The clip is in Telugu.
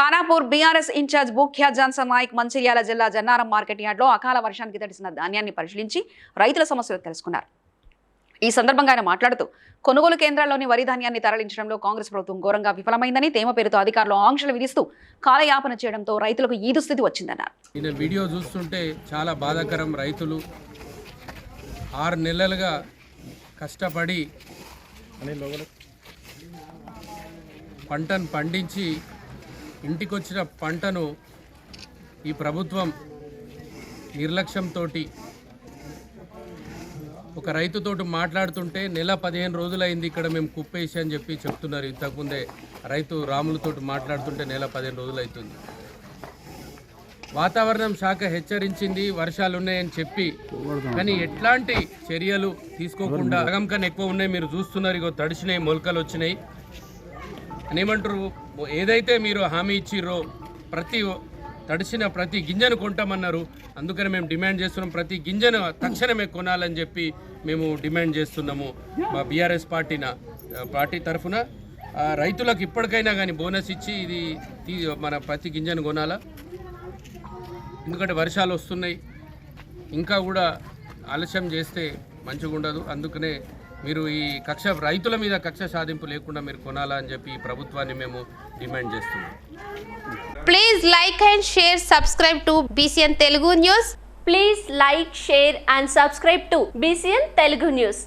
Khanapur BRS incharge Bhukya Johnson Nayak Mancherial జిల్లా జన్నారం మార్కెట్ యార్డ్లో అకాల వర్షానికి తడిసిన ధాన్యాన్ని పరిశీలించి రైతుల సమస్యలు తెలుసుకున్నారు. ఈ సందర్భంగా ఆయన మాట్లాడుతూ కొనుగోలు కేంద్రాల్లోని వరి ధాన్యాన్ని తరలించడంలో కాంగ్రెస్ ప్రభుత్వం ఘోరంగా విఫలమైందని తేమ పేరుతో అధికారులు ఆంక్షలు విధిస్తూ కాలయాపన చేయడంతో రైతులకు ఈ దుస్థితి వచ్చిందన్నారు. ఈయన వీడియో చూస్తుంటే చాలా బాధాకరం రైతులు ఆరు నెలలుగా కష్టపడి పంటను పండించి ఇంటికొచ్చిన పంటను ఈ ప్రభుత్వం నిర్లక్ష్యంతో ఒక రైతుతోటి మాట్లాడుతుంటే నెల పదిహేను రోజులైంది ఇక్కడ మేము కుప్పేసి అని చెప్పి చెప్తున్నారు. ఇంతకుముందే రైతు రాములతోటి మాట్లాడుతుంటే నెల పదిహేను రోజులు అవుతుంది వాతావరణం శాఖ హెచ్చరించింది వర్షాలు ఉన్నాయని చెప్పి. కానీ ఎట్లాంటి చర్యలు తీసుకోకుండా సగం కన్నా ఎక్కువ ఉన్నాయి మీరు చూస్తున్నారు. ఇగో తడిచినాయి మొలకలు వచ్చినాయి. అని ఏమంటారు? ఏదైతే మీరు హామీ ఇచ్చిర్రో ప్రతి తడిసిన ప్రతి గింజను కొంటామన్నారు. అందుకని మేము డిమాండ్ చేస్తున్నాం ప్రతి గింజను తక్షణమే కొనాలని చెప్పి మేము డిమాండ్ చేస్తున్నాము. మా బీఆర్ఎస్ పార్టీన పార్టీ తరఫున. రైతులకు ఇప్పటికైనా కానీ బోనస్ ఇచ్చి ఇది తీ- మన ప్రతి గింజను కొనాలా? ఎందుకంటే వర్షాలు వస్తున్నాయి. ఇంకా కూడా ఆలస్యం చేస్తే మంచిగా ఉండదు అందుకనే మీరు ఈ కక్ష రైతుల మీద కక్ష సాధింపు లేకుండా మీరు కొనాలని చెప్పి ప్రభుత్వాన్ని మేము డిమాండ్ చేస్తున్నాం. Please like and share subscribe to BCN Telugu news please like share and subscribe to BCN Telugu news